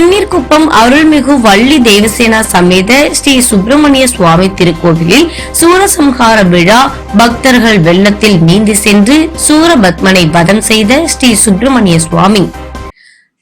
செந்நீர்குப்பம் அருள்மிகு வள்ளி தேவசேனா சமேத ஸ்ரீ சுப்பிரமணிய சுவாமி திருக்கோவிலில் சூரசம்ஹார விழா பக்தர்கள் வெள்ளத்தில் நீந்தி சென்று சூரபத்மனை வதம் செய்த ஸ்ரீ சுப்பிரமணிய சுவாமி.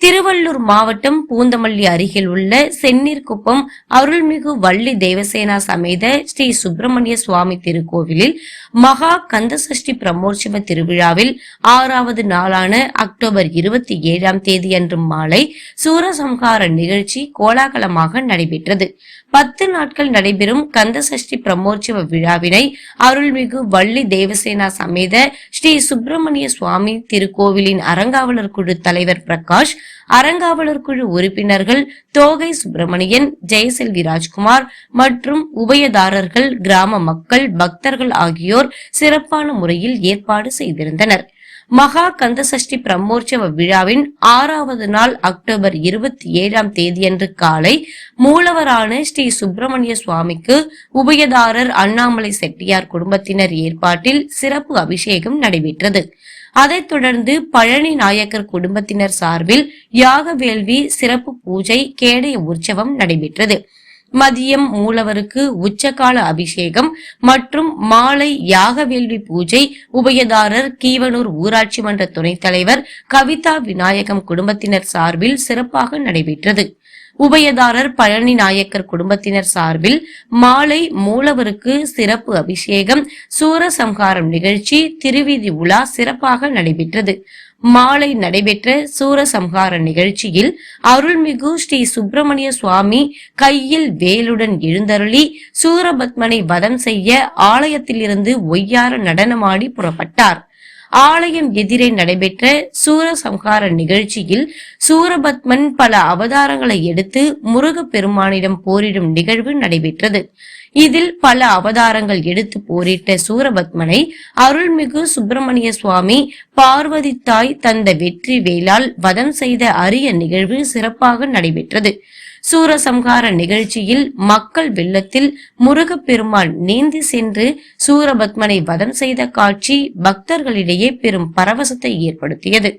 திருவள்ளூர் மாவட்டம் பூந்தமல்லி அருகில் உள்ள செந்நீர்குப்பம் அருள்மிகு வள்ளி தேவசேனா சமேத ஸ்ரீ சுப்பிரமணிய சுவாமி திருக்கோவிலில் மகா கந்தசஷ்டி பிரமோற்சவ திருவிழாவில் ஆறாவது நாளான அக்டோபர் இருபத்தி ஏழாம் தேதி அன்று மாலை சூரசம்ஹார நிகழ்ச்சி கோலாகலமாக நடைபெற்றது. பத்து நாட்கள் நடைபெறும் கந்தசஷ்டி பிரமோற்சவ விழாவினை அருள்மிகு வள்ளி தேவசேனா சமேத ஸ்ரீ சுப்பிரமணிய சுவாமி திருக்கோவிலின் அறங்காவலர் குழு தலைவர் பிரகாஷ் அறங்காவலர் குழு உறுப்பினர்கள் தோகை சுப்பிரமணியன் ஜெயசெல்வி ராஜ்குமார் மற்றும் உபயதாரர்கள் கிராம மக்கள் பக்தர்கள் ஆகியோர் சிறப்பான முறையில் ஏற்பாடு செய்திருந்தனர். மகா கந்தசஷ்டி பிரம்மோற்சவ விழாவின் ஆறாவது நாள் அக்டோபர் இருபத்தி ஏழாம் தேதியன்று காலை மூலவரான ஸ்ரீ சுப்பிரமணிய சுவாமிக்கு உபயதாரர் அண்ணாமலை செட்டியார் குடும்பத்தினர் ஏற்பாட்டில் சிறப்பு அபிஷேகம் நடைபெற்றது. அதைத் தொடர்ந்து பழனி நாயக்கர் குடும்பத்தினர் சார்பில் யாக வேள்வி சிறப்பு பூஜை கேடய உற்சவம் நடைபெற்றது. மதியம் மூலவருக்கு உச்சகால அபிஷேகம் மற்றும் மாலை யாகவேள்வி பூஜை உபயதாரர் கீவனூர் ஊராட்சி மன்ற துணைத் தலைவர் கவிதா விநாயகம் குடும்பத்தினர் சார்பில் சிறப்பாக நடைபெற்றது. உபயதாரர் பழனி நாயக்கர் குடும்பத்தினர் சார்பில் மாலை மூலவருக்கு சிறப்பு அபிஷேகம் சூரசம்ஹாரம் நிகழ்ச்சி திருவீதி உலா சிறப்பாக நடைபெற்றது. மாலை நடைபெற்ற சூரசம்ஹார நிகழ்ச்சியில் அருள்மிகு ஸ்ரீ சுப்பிரமணிய சுவாமி கையில் வேலுடன் எழுந்தருளி சூரபத்மனை வதம் செய்ய ஆலயத்திலிருந்து ஒய்யார நடனமாடி புறப்பட்டார். ஆலயம் எதிரே நடைபெற்ற சூரசம்ஹார நிகழ்ச்சியில் சூரபத்மன் பல அவதாரங்களை எடுத்து முருக பெருமானிடம் போரிடும் நிகழ்வு நடைபெற்றது. இதில் பல அவதாரங்கள் எடுத்து போரிட்ட சூரபத்மனை அருள்மிகு சுப்பிரமணிய சுவாமி பார்வதி தாய் தந்த வெற்றி வேலால் வதம் செய்த அரிய நிகழ்வு சிறப்பாக நடைபெற்றது. சூரசம்ஹார நிகழ்ச்சியில் மக்கள் வெள்ளத்தில் முருகப்பெருமான் நீந்தி சென்று சூரபத்மனை வதம் செய்த காட்சி பக்தர்களிடையே பெரும் பரவசத்தை ஏற்படுத்தியது.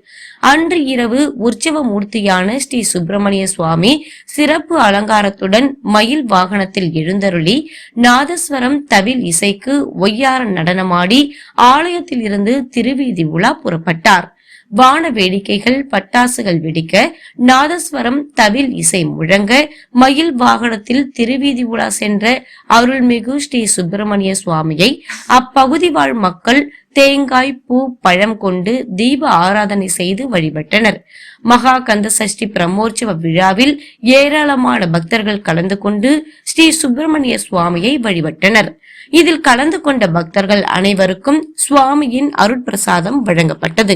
அன்று இரவு உற்சவ மூர்த்தியான ஸ்ரீ சுப்பிரமணிய சுவாமி சிறப்பு அலங்காரத்துடன் மயில் வாகனத்தில் எழுந்தருளி நாதஸ்வரம் தவில் இசைக்கு ஒய்யார நடனமாடி ஆலயத்தில் இருந்து திருவீதி உலா புறப்பட்டார். வான வேடிக்கைகள் பட்டாசுகள் வெடிக்க நாதஸ்வரம் தவில் இசை முழங்க மயில் வாகனத்தில் திருவீதி உலா சென்ற அருள்மிகு ஸ்ரீ சுப்பிரமணிய சுவாமியை அப்பகுதி வாழ் மக்கள் தேங்காய் பூ பழம் கொண்டு தீப ஆராதனை செய்து வழிபட்டனர். மகா கந்த சஷ்டி பிரமோற்சவ விழாவில் ஏராளமான பக்தர்கள் கலந்து கொண்டு ஸ்ரீ சுப்பிரமணிய சுவாமியை வழிபட்டனர். இதில் கலந்து கொண்ட பக்தர்கள் அனைவருக்கும் சுவாமியின் அருட்பிரசாதம் வழங்கப்பட்டது.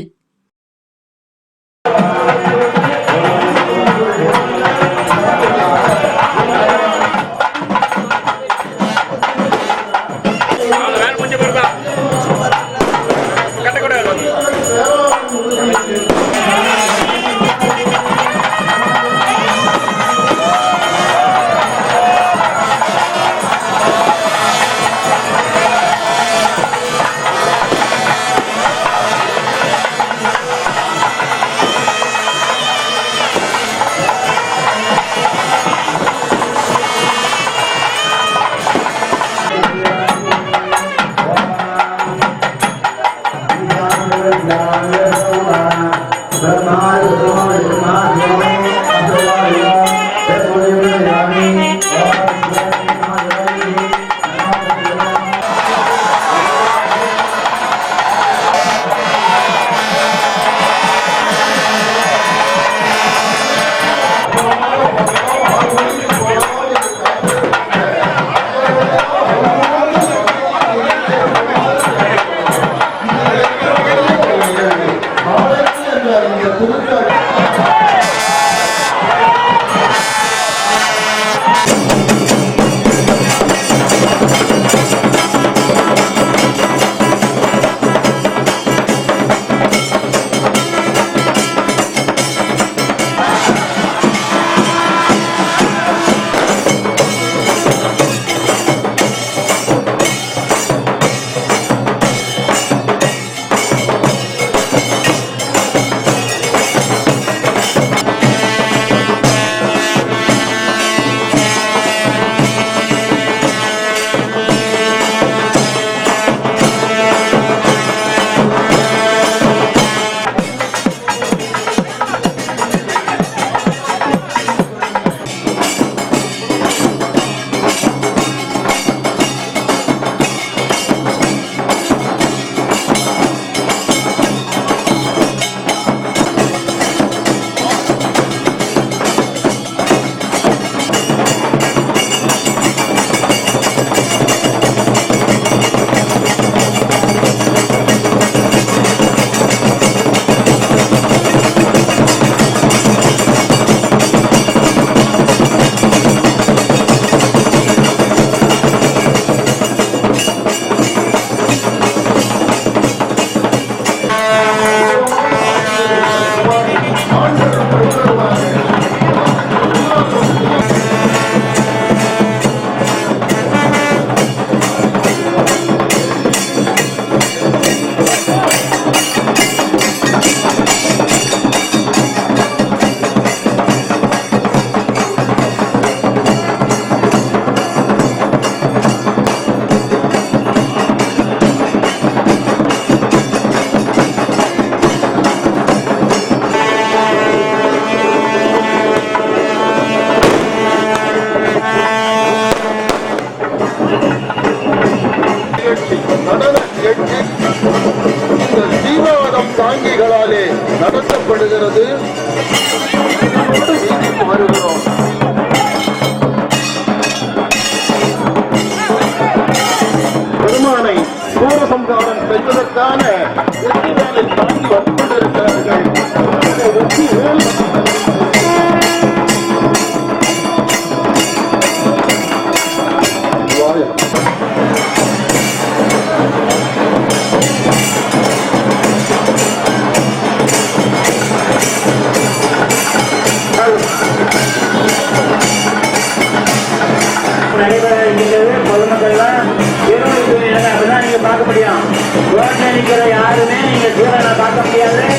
তোমার তোমার তোমার நிற்கிற யாருமே நீங்க ஜீவனை பார்க்க முடியாது